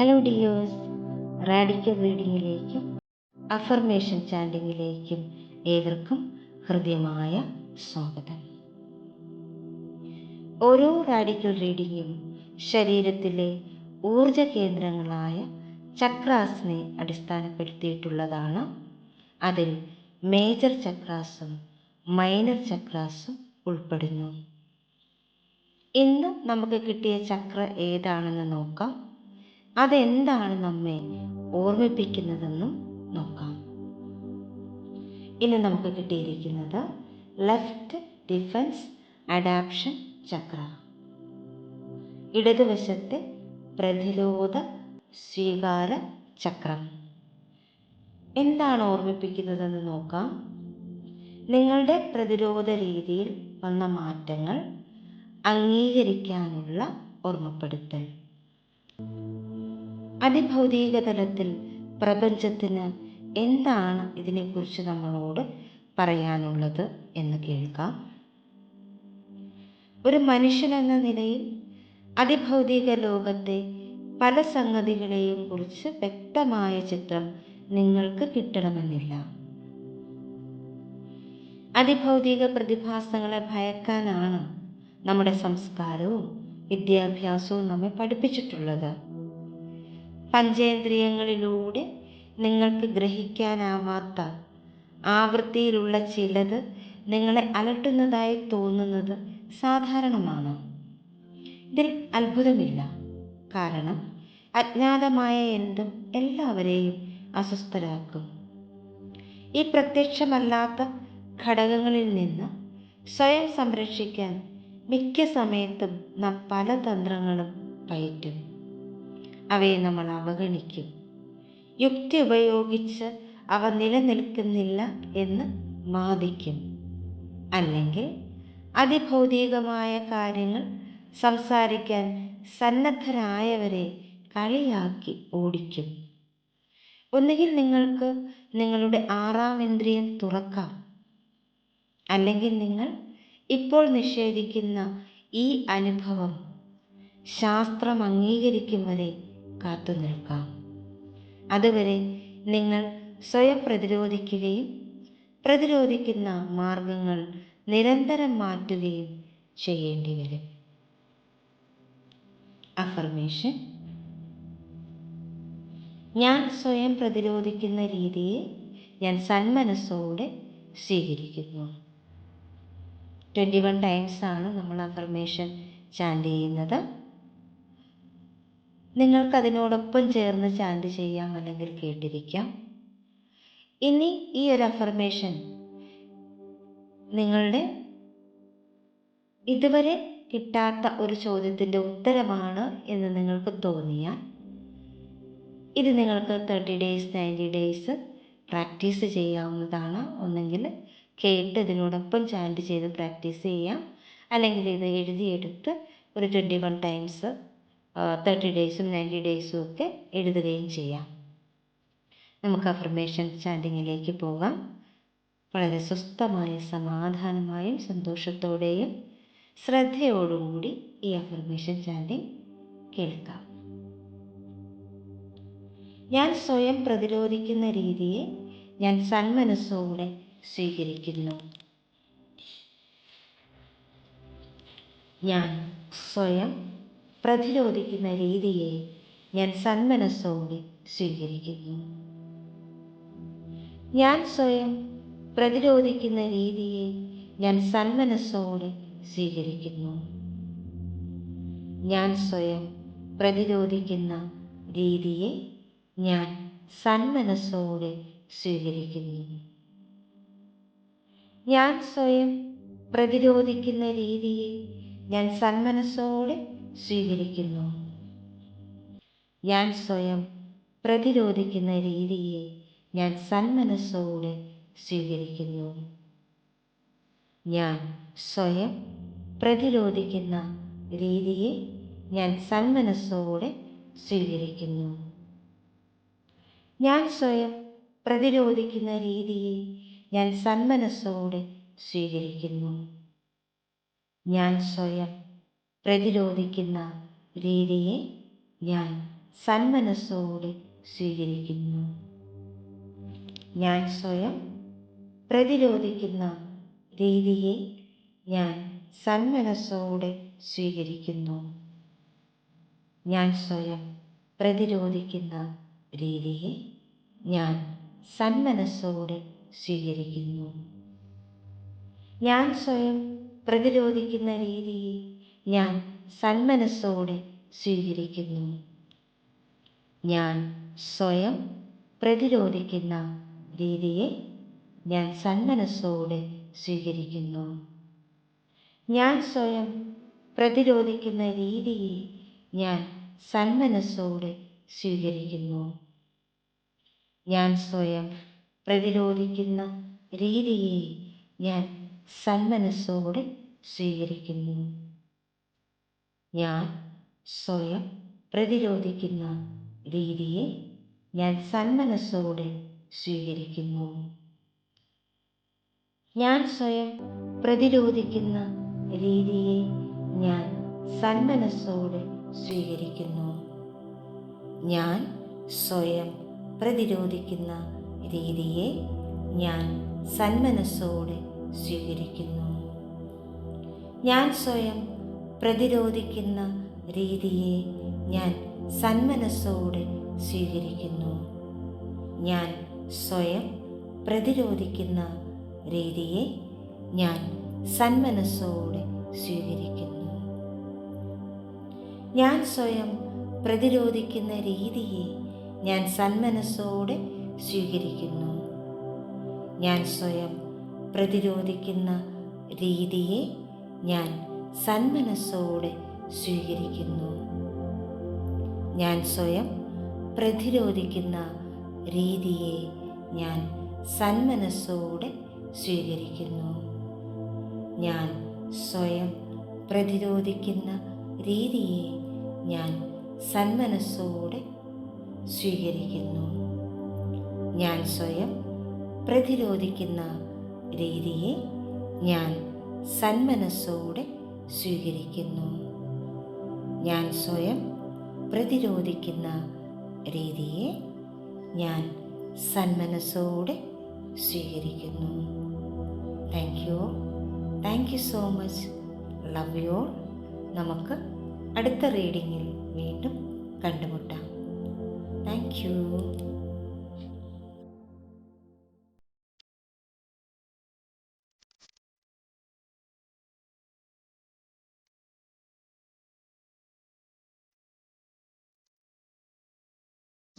Hello dears radical റീഡിങ്ങിലേക്കും affirmation ചാൻഡിങ്ങിലേക്കും ഏവർക്കും ഹൃദ്യമായ സ്വാഗതം. ഓരോ റാഡിക്കൽ റീഡിങ്ങും ശരീരത്തിലെ ഊർജ കേന്ദ്രങ്ങളായ ചക്രാസിനെ അടിസ്ഥാനപ്പെടുത്തിയിട്ടുള്ളതാണ്. അതിൽ മേജർ ചക്രാസും മൈനർ ചക്രാസും ഉൾപ്പെടുന്നു. ഇന്ന് നമുക്ക് കിട്ടിയ ചക്ര ഏതാണെന്ന് നോക്കാം. അതെന്താണ് നമ്മെ ഓർമ്മിപ്പിക്കുന്നതെന്നും നോക്കാം. ഇന്ന് നമുക്ക് കിട്ടിയിരിക്കുന്നത് ലെഫ്റ്റ് ഡിഫൻസ് അഡാപ്ഷൻ ചക്ര. ഇടതുവശത്തെ പ്രതിരോധ സ്വീകാര ചക്രം. എന്താണ് ഓർമ്മിപ്പിക്കുന്നതെന്ന് നോക്കാം. നിങ്ങളുടെ പ്രതിരോധ രീതിയിൽ വന്ന മാറ്റങ്ങൾ അംഗീകരിക്കാനുള്ള ഓർമ്മപ്പെടുത്തൽ. അതിഭൗതിക തലത്തിൽ പ്രപഞ്ചത്തിന് എന്താണ് ഇതിനെക്കുറിച്ച് നമ്മളോട് പറയാനുള്ളത് എന്ന് കേൾക്കാം. ഒരു മനുഷ്യൻ എന്ന നിലയിൽ അതിഭൗതിക ലോകത്തെ പല സംഗതികളെയും കുറിച്ച് വ്യക്തമായ ചിത്രം നിങ്ങൾക്ക് കിട്ടണമെന്നില്ല. അതിഭൗതിക പ്രതിഭാസങ്ങളെ ഭയക്കാനാണ് നമ്മുടെ സംസ്കാരവും വിദ്യാഭ്യാസവും നമ്മെ പഠിപ്പിച്ചിട്ടുള്ളത്. പഞ്ചേന്ദ്രിയങ്ങളിലൂടെ നിങ്ങൾക്ക് ഗ്രഹിക്കാനാവാത്ത ആവൃത്തിയിലുള്ള ചിലത് നിങ്ങളെ അലട്ടുന്നതായി തോന്നുന്നത് സാധാരണമാണ്. ഇതിൽ അത്ഭുതമില്ല. കാരണം അജ്ഞാതമായ എന്തും എല്ലാവരെയും അസ്വസ്ഥരാക്കും. ഈ പ്രത്യക്ഷമല്ലാത്ത ഘടകങ്ങളിൽ നിന്ന് സ്വയം സംരക്ഷിക്കാൻ മിക്ക സമയത്തും നാം പല തന്ത്രങ്ങളും പയറ്റും. അവയെ നമ്മൾ അവഗണിക്കും. യുക്തി ഉപയോഗിച്ച് അവ നിലനിൽക്കുന്നില്ല എന്ന് വാദിക്കും. അല്ലെങ്കിൽ അതിഭൗതികമായ കാര്യങ്ങൾ സംസാരിക്കാൻ സന്നദ്ധരായവരെ കളിയാക്കി ഓടിക്കും. ഒന്നുകിൽ നിങ്ങൾക്ക് നിങ്ങളുടെ ആറാം ഇന്ദ്രിയം തുറക്കാം. അല്ലെങ്കിൽ നിങ്ങൾ ഇപ്പോൾ നിഷേധിക്കുന്ന ഈ അനുഭവം ശാസ്ത്രം അംഗീകരിക്കും വരെ കാത്തു നിൽക്കാം. അതുവരെ നിങ്ങൾ സ്വയം പ്രതിരോധിക്കുകയും പ്രതിരോധിക്കുന്ന മാർഗങ്ങൾ നിരന്തരം മാറ്റുകയും ചെയ്യേണ്ടി വരും. അഫർമേഷൻ ഞാൻ സ്വയം പ്രതിരോധിക്കുന്ന രീതിയെ ഞാൻ സന്മനസ്സോടെ സ്വീകരിക്കുന്നു. ട്വന്റി വൺ ടൈംസ് ആണ് നമ്മൾ അഫർമേഷൻ ചാൻഡ് ചെയ്യുന്നത്. നിങ്ങൾക്ക് അതിനോടൊപ്പം ചേർന്ന് ചാൻഡ് ചെയ്യാം അല്ലെങ്കിൽ കേട്ടിരിക്കാം. ഇനി ഈ ഒരു അഫർമേഷൻ നിങ്ങളുടെ ഇതുവരെ കിട്ടാത്ത ഒരു ചോദ്യത്തിന്റെ ഉത്തരമാണ് എന്ന് നിങ്ങൾക്ക് തോന്നിയാൽ ഇത് നിങ്ങൾക്ക് thirty days ninety days practice ചെയ്യാവുന്നതാണ്. ഒന്നെങ്കിൽ കേട്ട് ഇതിനോടൊപ്പം ചാൻഡ് ചെയ്ത് പ്രാക്ടീസ് ചെയ്യാം. അല്ലെങ്കിൽ ഇത് എഴുതിയെടുത്ത് ഒരു ട്വന്റി വൺ ടൈംസ് തേർട്ടി ഡേയ്സും നയന്റി ഡേയ്സും ഒക്കെ എഴുതുകയും ചെയ്യാം. നമുക്ക് അഫർമേഷൻ ചാൻഡിങ്ങിലേക്ക് പോകാം. വളരെ സ്വസ്ഥമായ സമാധാനമായും സന്തോഷത്തോടെയും ശ്രദ്ധയോടുകൂടി ഈ അഫർമേഷൻ ചാൻഡിങ് കേൾക്കാം. ഞാൻ സ്വയം പ്രതിരോധിക്കുന്ന രീതിയെ ഞാൻ സന്മനസ്സോടെ സ്വീകരിക്കുന്നു. ഞാൻ സ്വയം പ്രതിരോധിക്കുന്ന രീതിയെ ഞാൻ സന്മനസ്സോടെ സ്വീകരിക്കുന്നു. ഞാൻ സ്വയം പ്രതിരോധിക്കുന്ന രീതിയെ ഞാൻ സന്മനസ്സോടെ സ്വീകരിക്കുന്നു. ഞാൻ സ്വയം പ്രതിരോധിക്കുന്ന രീതിയെ ഞാൻ സന്മനസ്സോടെ സ്വീകരിക്കുന്നു. ഞാൻ സ്വയം പ്രതിരോധിക്കുന്ന രീതിയെ ഞാൻ സന്മനസ്സോടെ സ്വീകരിക്കുന്നു. ഞാൻ സ്വയം പ്രതിരോധിക്കുന്ന രീതിയെ ഞാൻ സന്മനസ്സോടെ സ്വീകരിക്കുന്നു. ഞാൻ സ്വയം പ്രതിരോധിക്കുന്ന രീതിയെ ഞാൻ സന്മനസ്സോടെ സ്വീകരിക്കുന്നു. ഞാൻ സ്വയം പ്രതിരോധിക്കുന്ന രീതിയെ ഞാൻ സന്മനസ്സോടെ സ്വീകരിക്കുന്നു. ഞാൻ സ്വയം പ്രതിരോധിക്കുന്ന രീതിയെ ഞാൻ സന്മനസ്സോടെ സ്വീകരിക്കുന്നു. ഞാൻ സ്വയം പ്രതിരോധിക്കുന്ന രീതിയെ ഞാൻ സന്മനസ്സോടെ സ്വീകരിക്കുന്നു. ഞാൻ സ്വയം പ്രതിരോധിക്കുന്ന രീതിയെ ഞാൻ സന്മനസ്സോടെ സ്വീകരിക്കുന്നു. ഞാൻ സ്വയം പ്രതിരോധിക്കുന്ന രീതിയെ ഞാൻ സന്മനസ്സോടെ സ്വീകരിക്കുന്നു. ഞാൻ സ്വയം പ്രതിരോധിക്കുന്ന രീതിയെ ഞാൻ സന്മനസ്സോടെ സ്വീകരിക്കുന്നു. ഞാൻ സ്വയം പ്രതിരോധിക്കുന്ന രീതിയെ ഞാൻ സന്മനസ്സോടെ സ്വീകരിക്കുന്നു. ഞാൻ സ്വയം പ്രതിരോധിക്കുന്ന രീതിയെ ഞാൻ സന്മനസ്സോടെ സ്വീകരിക്കുന്നു. ഞാൻ സ്വയം പ്രതിരോധിക്കുന്ന രീതിയെ ഞാൻ സന്മനസ്സോടെ സ്വീകരിക്കുന്നു. ഞാൻ സ്വയം പ്രതിരോധിക്കുന്ന രീതിയെ ഞാൻ സന്മനസ്സോടെ സ്വീകരിക്കുന്നു. ഞാൻ സ്വയം പ്രതിരോധിക്കുന്ന രീതിയെ ഞാൻ സന്മനസ്സോടെ സ്വീകരിക്കുന്നു. ഞാൻ സ്വയം പ്രതിരോധിക്കുന്ന രീതിയെ ഞാൻ സന്മനസ്സോടെ സ്വീകരിക്കുന്നു. ഞാൻ സ്വയം പ്രതിരോധിക്കുന്ന രീതിയെ ഞാൻ സന്മനസ്സോടെ സ്വീകരിക്കുന്നു. ഞാൻ സ്വയം പ്രതിരോധിക്കുന്ന രീതിയെ ഞാൻ സന്മനസ്സോടെ സ്വീകരിക്കുന്നു. ഞാൻ സ്വയം പ്രതിരോധിക്കുന്ന രീതിയെ ഞാൻ സന്മനസ്സോടെ സ്വീകരിക്കുന്നു. ഞാൻ സ്വയം പ്രതിരോധിക്കുന്ന രീതിയെ ഞാൻ സന്മനസ്സോടെ സ്വീകരിക്കുന്നു. ഞാൻ സ്വയം പ്രതിരോധിക്കുന്ന രീതിയെ ഞാൻ സന്മനസ്സോടെ സ്വീകരിക്കുന്നു. ഞാൻ സ്വയം പ്രതിരോധിക്കുന്ന രീതിയെ ഞാൻ സന്മനസ്സോടെ സ്വീകരിക്കുന്നു. ഞാൻ സ്വയം പ്രതിരോധിക്കുന്ന രീതിയെ ഞാൻ സന്മനസ്സോടെ സ്വീകരിക്കുന്നു. Thank you thank you so much love you നമുക്ക് അടുത്ത റീഡിങ്ങിൽ വീണ്ടും കണ്ടുമുട്ടാം. Thank you